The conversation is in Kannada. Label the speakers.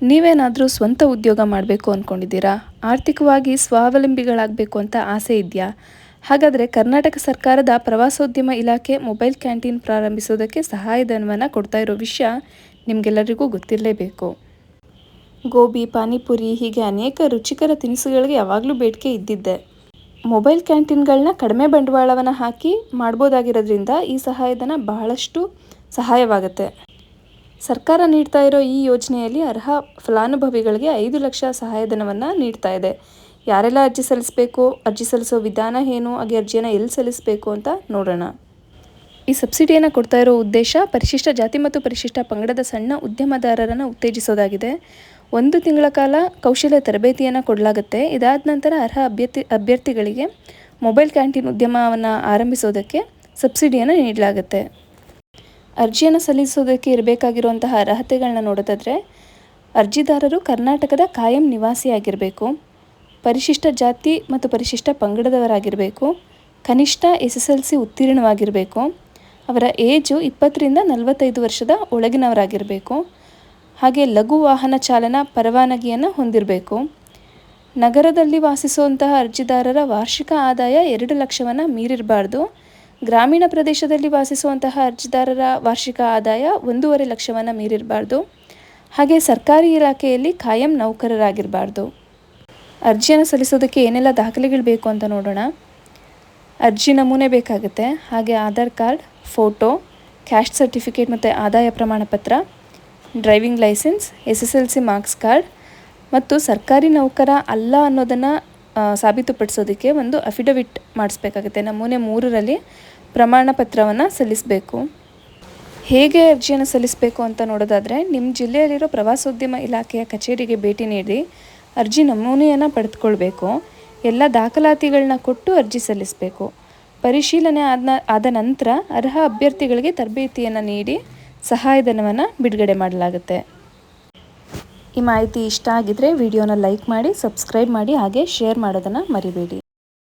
Speaker 1: ನೀವೇನಾದರೂ ಸ್ವಂತ ಉದ್ಯೋಗ ಮಾಡಬೇಕು ಅಂದ್ಕೊಂಡಿದ್ದೀರಾ ಆರ್ಥಿಕವಾಗಿ ಸ್ವಾವಲಂಬಿಗಳಾಗಬೇಕು ಅಂತ ಆಸೆ ಇದೆಯಾ? ಹಾಗಾದರೆ ಕರ್ನಾಟಕ ಸರ್ಕಾರದ ಪ್ರವಾಸೋದ್ಯಮ ಇಲಾಖೆ ಮೊಬೈಲ್ ಕ್ಯಾಂಟೀನ್ ಪ್ರಾರಂಭಿಸೋದಕ್ಕೆ ಸಹಾಯಧನವನ್ನು ಕೊಡ್ತಾ ಇರೋ ವಿಷಯ ನಿಮಗೆಲ್ಲರಿಗೂ ಗೊತ್ತಿರಲೇಬೇಕು. ಗೋಬಿ, ಪಾನಿಪುರಿ ಹೀಗೆ ಅನೇಕ ರುಚಿಕರ ತಿನಿಸುಗಳಿಗೆ ಯಾವಾಗಲೂ ಬೇಡಿಕೆ ಇದ್ದಿದ್ದೆ. ಮೊಬೈಲ್ ಕ್ಯಾಂಟೀನ್ಗಳನ್ನ ಕಡಿಮೆ ಬಂಡವಾಳವನ್ನು ಹಾಕಿ ಮಾಡ್ಬೋದಾಗಿರೋದ್ರಿಂದ ಈ ಸಹಾಯಧನ ಬಹಳಷ್ಟು ಸಹಾಯವಾಗುತ್ತೆ. ಸರ್ಕಾರ ನೀಡ್ತಾ ಇರೋ ಈ ಯೋಜನೆಯಲ್ಲಿ ಅರ್ಹ ಫಲಾನುಭವಿಗಳಿಗೆ ಐದು ಲಕ್ಷ ಸಹಾಯಧನವನ್ನು ನೀಡ್ತಾ ಇದೆ. ಯಾರೆಲ್ಲ ಅರ್ಜಿ ಸಲ್ಲಿಸಬೇಕು, ಅರ್ಜಿ ಸಲ್ಲಿಸೋ ವಿಧಾನ ಏನು, ಹಾಗೆ ಅರ್ಜಿಯನ್ನು ಎಲ್ಲಿ ಸಲ್ಲಿಸಬೇಕು ಅಂತ ನೋಡೋಣ. ಈ ಸಬ್ಸಿಡಿಯನ್ನು ಕೊಡ್ತಾ ಇರೋ ಉದ್ದೇಶ ಪರಿಶಿಷ್ಟ ಜಾತಿ ಮತ್ತು ಪರಿಶಿಷ್ಟ ಪಂಗಡದ ಸಣ್ಣ ಉದ್ಯಮದಾರರನ್ನು ಉತ್ತೇಜಿಸೋದಾಗಿದೆ. ಒಂದು ತಿಂಗಳ ಕಾಲ ಕೌಶಲ್ಯ ತರಬೇತಿಯನ್ನು ಕೊಡಲಾಗುತ್ತೆ. ಇದಾದ ನಂತರ ಅರ್ಹ ಅಭ್ಯರ್ಥಿ, ಅಭ್ಯರ್ಥಿಗಳಿಗೆ ಮೊಬೈಲ್ ಕ್ಯಾಂಟೀನ್ ಉದ್ಯಮವನ್ನು ಆರಂಭಿಸೋದಕ್ಕೆ ಸಬ್ಸಿಡಿಯನ್ನು ನೀಡಲಾಗುತ್ತೆ. ಅರ್ಜಿಯನ್ನು ಸಲ್ಲಿಸೋದಕ್ಕೆ ಇರಬೇಕಾಗಿರುವಂತಹ ಅರ್ಹತೆಗಳನ್ನ ನೋಡೋದಾದರೆ, ಅರ್ಜಿದಾರರು ಕರ್ನಾಟಕದ ಕಾಯಂ ನಿವಾಸಿಯಾಗಿರಬೇಕು, ಪರಿಶಿಷ್ಟ ಜಾತಿ ಮತ್ತು ಪರಿಶಿಷ್ಟ ಪಂಗಡದವರಾಗಿರಬೇಕು, ಕನಿಷ್ಠ ಎಸ್ ಎಸ್ ಎಲ್ ಸಿ ಉತ್ತೀರ್ಣವಾಗಿರಬೇಕು, ಅವರ ಏಜು ಇಪ್ಪತ್ತರಿಂದ ನಲವತ್ತೈದು ವರ್ಷದ ಒಳಗಿನವರಾಗಿರಬೇಕು, ಹಾಗೆ ಲಘು ವಾಹನ ಚಾಲನಾ ಪರವಾನಗಿಯನ್ನು ಹೊಂದಿರಬೇಕು. ನಗರದಲ್ಲಿ ವಾಸಿಸುವಂತಹ ಅರ್ಜಿದಾರರ ವಾರ್ಷಿಕ ಆದಾಯ ಎರಡು ಲಕ್ಷವನ್ನು ಮೀರಿರಬಾರ್ದು. ಗ್ರಾಮೀಣ ಪ್ರದೇಶದಲ್ಲಿ ವಾಸಿಸುವಂತಹ ಅರ್ಜಿದಾರರ ವಾರ್ಷಿಕ ಆದಾಯ ಒಂದೂವರೆ ಲಕ್ಷವನ್ನು ಮೀರಿರಬಾರ್ದು. ಹಾಗೆ ಸರ್ಕಾರಿ ಇಲಾಖೆಯಲ್ಲಿ ಕಾಯಂ ನೌಕರರಾಗಿರಬಾರ್ದು. ಅರ್ಜಿಯನ್ನು ಸಲ್ಲಿಸೋದಕ್ಕೆ ಏನೆಲ್ಲ ದಾಖಲೆಗಳು ಬೇಕು ಅಂತ ನೋಡೋಣ. ಅರ್ಜಿ ನಮೂನೆ ಬೇಕಾಗುತ್ತೆ. ಹಾಗೆ Aadhaar card, photo, caste certificate ಮತ್ತು ಆದಾಯ ಪ್ರಮಾಣ ಪತ್ರ driving licence, S S L C marks card ಮತ್ತು ಸರ್ಕಾರಿ ನೌಕರ ಅಲ್ಲ ಅನ್ನೋದನ್ನು ಸಾಬೀತುಪಡಿಸೋದಕ್ಕೆ ಒಂದು ಅಫಿಡವಿಟ್ ಮಾಡಿಸ್ಬೇಕಾಗುತ್ತೆ. ನಮೂನೆ ಮೂರರಲ್ಲಿ ಪ್ರಮಾಣ ಪತ್ರವನ್ನು ಸಲ್ಲಿಸಬೇಕು. ಹೇಗೆ ಅರ್ಜಿಯನ್ನು ಸಲ್ಲಿಸಬೇಕು ಅಂತ ನೋಡೋದಾದರೆ ನಿಮ್ಮ ಜಿಲ್ಲೆಯಲ್ಲಿರೋ ಪ್ರವಾಸೋದ್ಯಮ ಇಲಾಖೆಯ ಕಚೇರಿಗೆ ಭೇಟಿ ನೀಡಿ ಅರ್ಜಿ ನಮೂನೆಯನ್ನು ಪಡೆದುಕೊಳ್ಬೇಕು. ಎಲ್ಲ ದಾಖಲಾತಿಗಳನ್ನ ಕೊಟ್ಟು ಅರ್ಜಿ ಸಲ್ಲಿಸಬೇಕು. ಪರಿಶೀಲನೆ ಆದ ಆದ ನಂತರ ಅರ್ಹ ಅಭ್ಯರ್ಥಿಗಳಿಗೆ ತರಬೇತಿಯನ್ನು ನೀಡಿ ಸಹಾಯಧನವನ್ನು ಬಿಡುಗಡೆ ಮಾಡಲಾಗುತ್ತೆ. ಈ ಮಾಹಿತಿ ಇಷ್ಟ ಆಗಿದ್ರೆ ವಿಡಿಯೋನ ಲೈಕ್ ಮಾಡಿ ಸಬ್ಸ್ಕ್ರೈಬ್ ಮಾಡಿ ಹಾಗೆ ಶೇರ್ ಮಾಡೋದನ್ನು ಮರಿಬೇಡಿ.